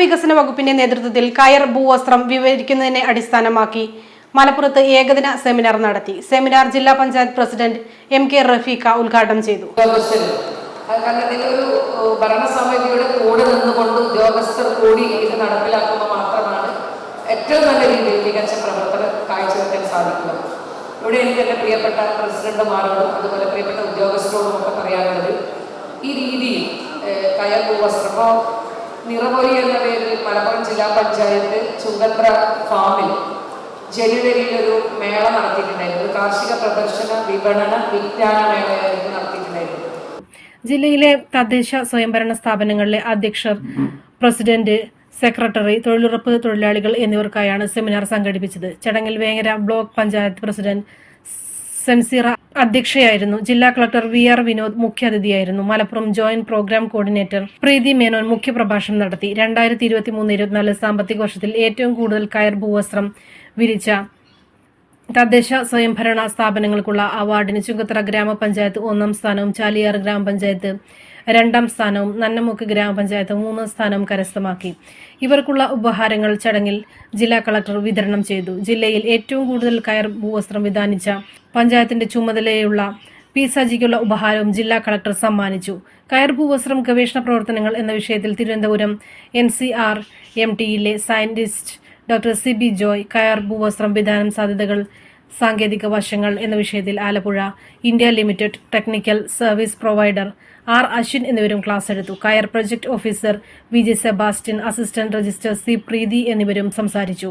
വികസന വകുപ്പിന്റെ നേതൃത്വത്തിൽ കയർ ഭൂവസ്ത്രം വിവരിക്കുന്നതിനെ അടിസ്ഥാനമാക്കി മലപ്പുറത്ത് ഏകദിന സെമിനാർ നടത്തി. സെമിനാർ ജില്ലാ panchayat president M K Rafeeqa ഉദ്ഘാടനം ചെയ്തു. ഭരണസമിതിയുടെ കൂടെ ഉദ്യോഗസ്ഥർ കൂടി മാത്രമാണ് ഏറ്റവും നല്ല രീതിയിൽ മികച്ച പ്രവർത്തനം കാഴ്ചവെക്കാൻ സാധിക്കുക. ഇവിടെ എനിക്ക് എന്റെ പ്രിയപ്പെട്ട പ്രസിഡന്റുമാരോടും അതുപോലെ പ്രിയപ്പെട്ട ഉദ്യോഗസ്ഥരോടും ഒക്കെ പറയാനുള്ളത് ഈ രീതിയിൽ കയർ ഭൂവസ്ത്രം. ഇപ്പോൾ എന്ന പേരിൽ മലപ്പുറം ജില്ലാ പഞ്ചായത്ത് ചുങ്കത്ര ഫാമിൽ ജനുവരിയിൽ ഒരു മേള നടത്തിയിട്ടുണ്ടായിരുന്നു. കാർഷിക പ്രദർശന വിപണന വിജ്ഞാന മേളയായിരുന്നു നടത്തിയിട്ടുണ്ടായിരുന്നു ജില്ലയിലെ തദ്ദേശ സ്വയംഭരണ സ്ഥാപനങ്ങളിലെ അധ്യക്ഷർ പ്രസിഡന്റ് സെക്രട്ടറി തൊഴിലുറപ്പ് തൊഴിലാളികൾ എന്നിവർക്കായാണ് സെമിനാർ സംഘടിപ്പിച്ചത്. ചടങ്ങിൽ വേങ്ങര ബ്ലോക്ക് പഞ്ചായത്ത് പ്രസിഡന്റ് സെൻസിറ അധ്യക്ഷയായിരുന്നു. ജില്ലാ collector V R Vinod മുഖ്യാതിഥിയായിരുന്നു. Malappuram joint programme coordinator Preethi Menon മുഖ്യപ്രഭാഷണം നടത്തി. രണ്ടായിരത്തി ഇരുപത്തി മൂന്ന് ഇരുപത്തിനാല് സാമ്പത്തിക വർഷത്തിൽ ഏറ്റവും കൂടുതൽ കയർ ഭൂവസ്ത്രം വിരിച്ച തദ്ദേശ സ്വയംഭരണ സ്ഥാപനങ്ങൾക്കുള്ള അവാർഡിന് ചുങ്കത്തറ ഗ്രാമപഞ്ചായത്ത് ഒന്നാം സ്ഥാനവും ചാലിയാർ ഗ്രാമപഞ്ചായത്ത് രണ്ടാം സ്ഥാനവും നന്നമുക്ക് ഗ്രാമപഞ്ചായത്ത് മൂന്നാം സ്ഥാനവും കരസ്ഥമാക്കി. ഇവർക്കുള്ള ഉപഹാരങ്ങൾ ചടങ്ങിൽ ജില്ലാ കളക്ടർ വിതരണം ചെയ്തു. ജില്ലയിൽ ഏറ്റവും കൂടുതൽ കയർ ഭൂവസ്ത്രം വിധാനിച്ച പഞ്ചായത്തിന്റെ ചുമതലയുള്ള പി സജിക്കുള്ള ഉപഹാരവും ജില്ലാ കളക്ടർ സമ്മാനിച്ചു. കയർ ഭൂവസ്ത്രം ഗവേഷണ പ്രവർത്തനങ്ങൾ എന്ന വിഷയത്തിൽ Thiruvananthapuram N C R M ടിയിലെ scientist doctor C B Joy കയർ ഭൂവസ്ത്രം വിധാനം സാധ്യതകൾ സാങ്കേതിക വശങ്ങൾ എന്ന വിഷയത്തിൽ Alappuzha India limited technical service provider R Ashwin എന്നിവരും ക്ലാസ് എടുത്തു. കയർ project officer V J Sebastian assistant registrar C Preethi എന്നിവരും സംസാരിച്ചു.